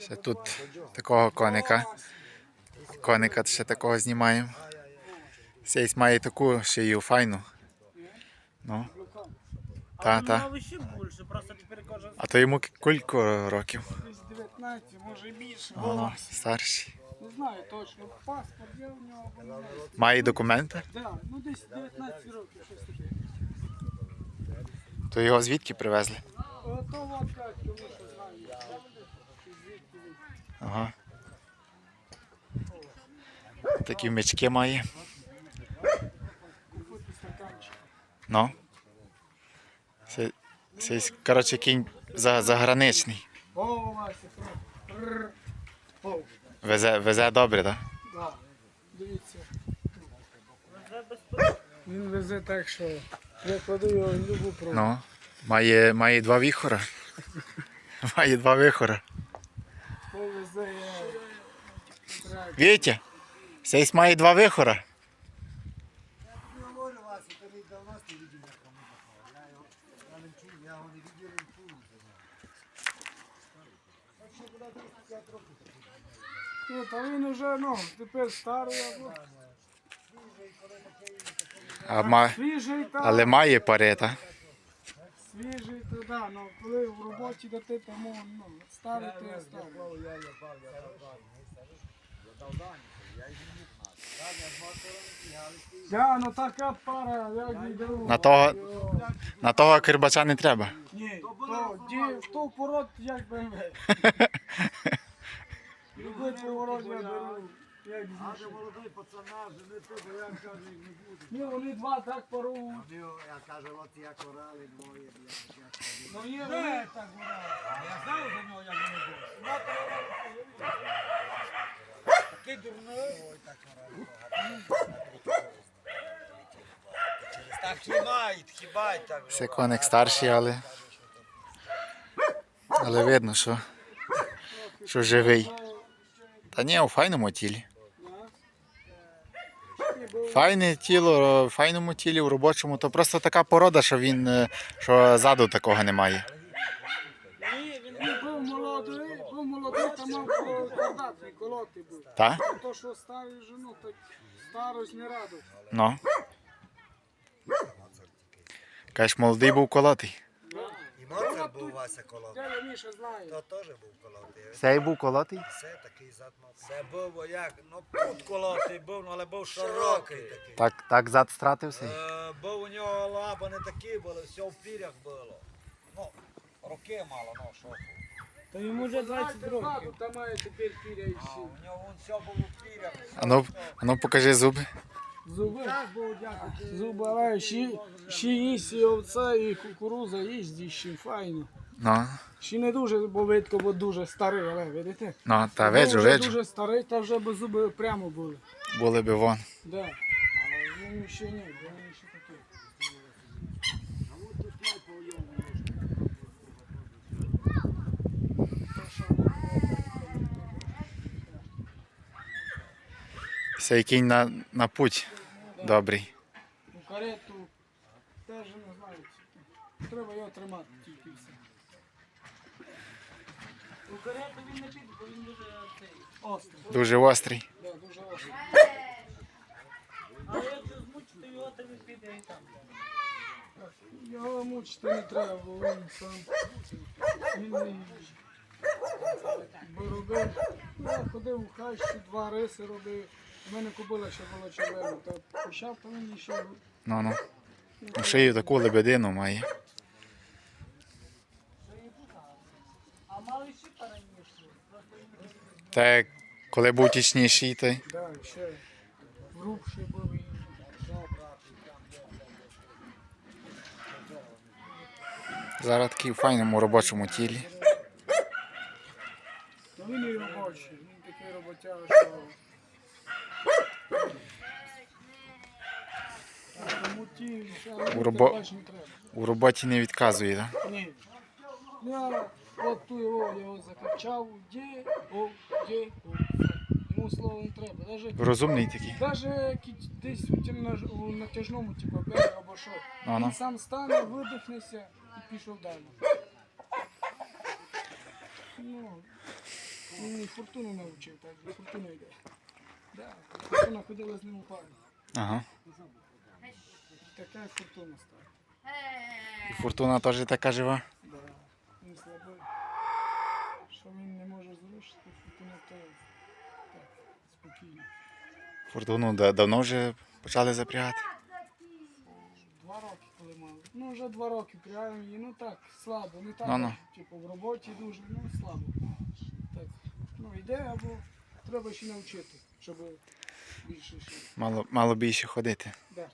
Ще тут такого коника. Коника ще такого знімаємо. Сейс має таку шию файну. Ну, та, та. А то йому кілько років. Десь 19, може більше. Ага, старший. Не знаю точно. Паспорт є у нього. Має документи? Да, ну десь 19 років, щось таке. То його звідки привезли? Ото от тому що знаю. Ага. Такі мечки має. Ну. Це, це коротше, кінь за, заграничний. О. Везе, везе добре, так? да. Дивіться. Він везе так, що я кладу його в любу пробу. Ну. Має, має два віхора. Має два вихора. Вітя, Сейс має два вихора. Я говорю, Вася, то він не видів, як кому такого. Я його, я не чув, я його не видів, не чув. Так що буде 35 років такий. Ні, та він уже, ну, тепер старий, або А, ма, свіжий, та, але має парета. Свіжий, то да, ну, коли в роботі до ти, тому, ну, старий, то я старий. Да, ну така пара, як відео. На того, на того кирбача не треба. Ні, то, ді, то пород як БМВ. Любий поворот я беру, як Каже, знайшов. молодий пацана, жени тебе, я каже, не буду. Ні, вони два так порують. Вони, я каже, от я корали двоє, блядь, кажу. Ну є, вони так гуляють. Я знав за нього, як вони були. Такий дурний. Ой, так корали. Так тримають, хіба й так. Це коник старший, але. Але видно, що, що живий. Та ні, у файному тілі. Файне тіло, в файному тілі, в робочому, то просто така порода, що він е, що ззаду такого немає. Ні, він був молодий, був молодий, та мав квадратний, колоти був. Та? То, що старий жену, так старость не радує. Ну. Кажеш, молодий був колотий. І був Вася колотий. Дядя Міша знає. То теж був колотий. Цей був колотий? Це такий зад Це був як, ну пут колотий був, ну, але був широкий такий. Так, так зад стратився. Е, Бо у нього лапи не такі були, все в пірях було. Ну, роки мало, ну що. було. То йому вже 20 років. Там має тепер піря і А всі. у нього вон все було в пірях. Ану, ану покажи зуби. Зуби. Зуби, ще, ще їсть і овця, і кукуруза їсть, ще файно. Ну, Ще не дуже, бо видко, бо дуже старий, але видите? ну, та виджу, вже виджу. дуже старий, та вже б зуби прямо були. Були би вон. Да. Але він ще ні, бо він ще такий. Цей кінь на, на путь добрий. У карету теж не знаю. Треба його тримати тільки все. У карету він не піде, бо він дуже. Острий. Дуже острий. Да, дуже острий. Але якщо змучити його, то він піде і там. Його мучити не треба, бо він сам. Він не бо робив. Ну, Я ходив у хащі, два риси робив. У мене кобила ще була червона, то почав, то він ще Ну, ну. У шию таку лебедину має. А мали ще раніше. Просто він не Та коли був тічніший, той. да, ще грубший був і Зараз такий у файному робочому тілі. Ну він і робочий, він такий роботяга, що. А Тому ті, У треба. У роботі не відказує, так? Ні. Я от ту його, його закачав, де, о, де, о. Йому слова не треба. Даже, Розумний такий. даже десь у, тім- у натяжному, типу, берег або що. Ну, ну. Він сам стане, видихнеться і пішов далі. ну, він фортуну навчив, так фортуна йде. Да, фортуна ходила з ним у парі. Ага. Така фортуна стала. І фортуна теж така жива. Да. Він слабий. Що він не може зрушити, фортуна то так, спокійно. Фортуну да- давно вже почали запрягати. Два роки коли мали. Ну вже два роки прямо її, ну так, слабо, не так, Ну-ну. типу в роботі дуже, ну слабо. Так. Ну йде або треба ще навчити, щоб більше ще. Мало, мало більше ходити. Да.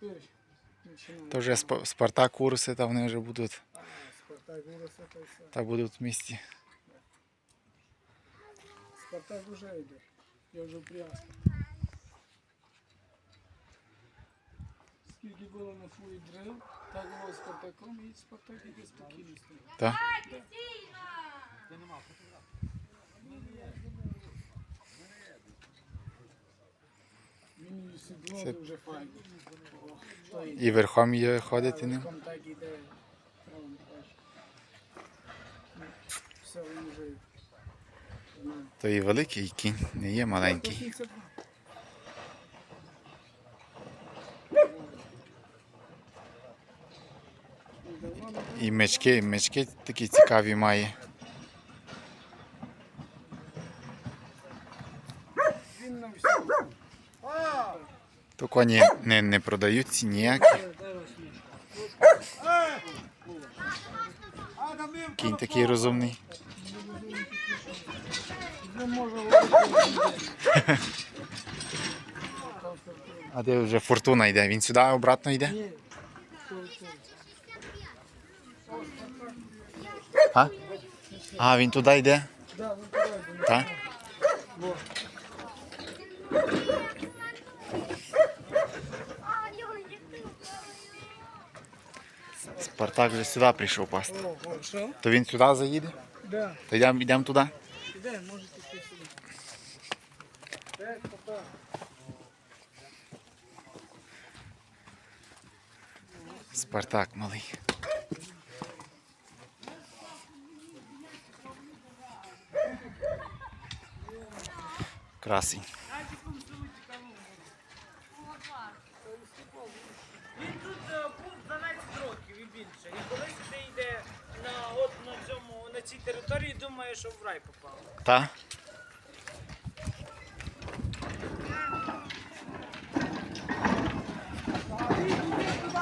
Тепер починає. То вже Спа- Спартак курси, та вони вже будуть, А, Спартак виросте, та й все. та будуть в місті. Спартак вже йде. Я вже в пряску. Скільки було на твої древ, так було з Спартаком і Спартак іде спокійно з ним. Так? Він І сідло дуже файно. І верхом є ходити ним. Верхом так іде. Правильно кажеш. Все, він вже. То і великий кінь, не є маленький. 82. Давно. І мечки, мечки такі цікаві має. Він на всьому. То коні не, не продаються ніякі. Кінь такий розумний. А де вже фортуна йде? Він сюди обратно йде? А? А? Він туди йде. Так? Спартак вже сюди прийшов пасти. То він сюди заїде? Да. То йдемо йдемо туди? Іде, можете йти сюди. Спартак малий. Красень. Він тут е, був 12 років і більше. І коли сюди йде на, от, на, цьому, на цій території, думає, що в рай попав. Так.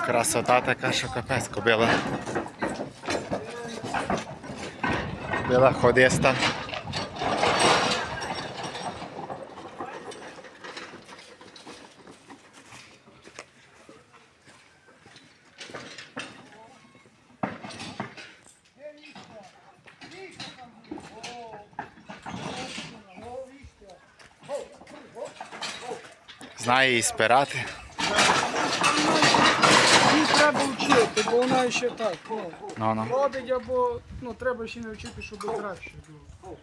Красота така, що капець, кобила. Кобила ходиста. Знає і спирати. Її треба вчити, бо вона ще так. Ну, ну. ходить або ну, треба ще навчити, щоб краще було.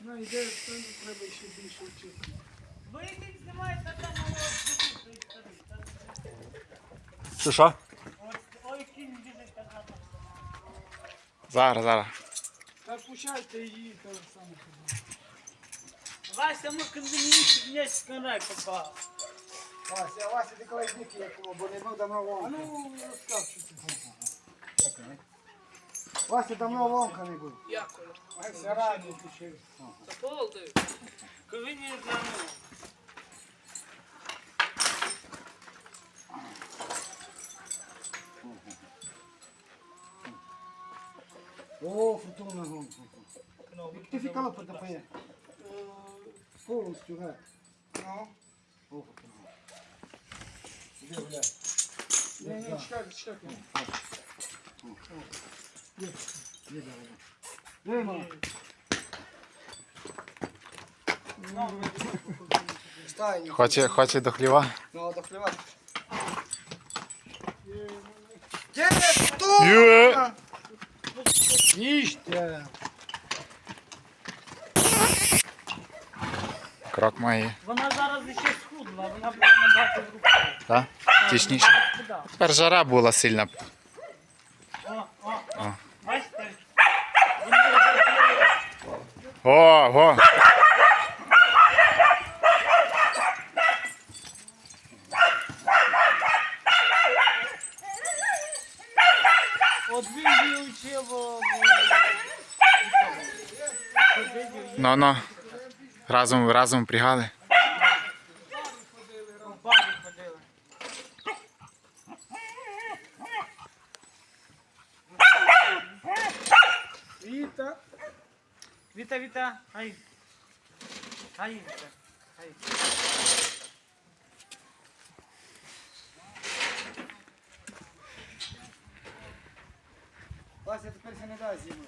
Ну, то треба ще більше вчити. Ви їх знімаєте там. Що що? Ой, кінь біжить така. Зараз, зараз. Та пущайте її, то саме. Вася, ми кондоміністі князь на рай попав. Вася, Вася, ти колись ніки якому, бо не був давно А ломка. ну, розкапчуйте. Вася давно ломка не був. Дякую. Вася раді ще. Заполди. Коли не знаю. О, футуна гонка. Ну, Ти фікало потопає? Повністю, га. Ну. О, футуна. Іди гуляй. Ні, ні, чекайте, чекайте. Іди гуляй. Дима. Стай, Хоче, хоче до хліва? Ну, доплювати. Є! Їжте. крак має. Вона зараз ще схудла, вона була набагато руках. Так? Тісніше. Тепер жара була сильна. О, о, о. Бачите? О, го. От він вивчив. Ну. ну. Разом, разом пригали. Віта. Віта, Віта, ай. Ай, Віта, ай. Вася тепер се не дасть зиму.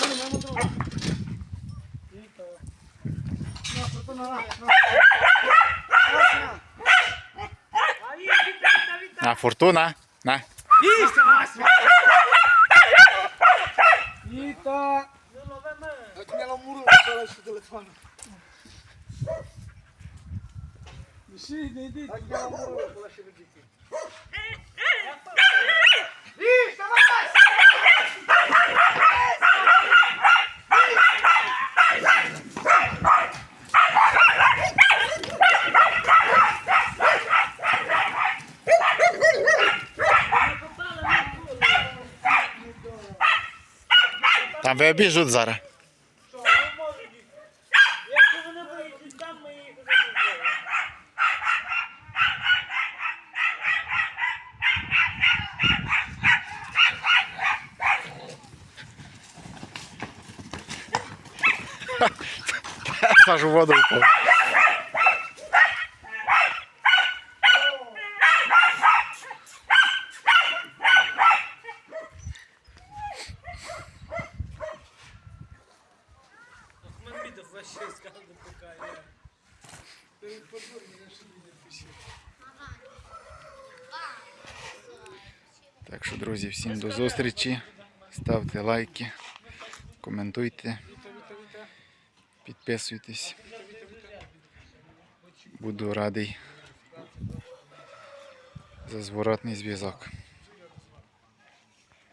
Ну, маємо друга. Віта. На, що на, на. Вася! Ай, Віта, Віта, Віта. На, фортуна. На. Їсти, Вася. Віта. Ну, лови мене. Як не ламуру, зараз що телефон. Ще йди, йди. Так не ламуру, коли ще Там вибіжуть зараз. Якщо вони виїдуть там, ми їх вже воду впав. Так що, друзі, всім до зустрічі. Ставте лайки, коментуйте, підписуйтесь. Буду радий за зворотний зв'язок.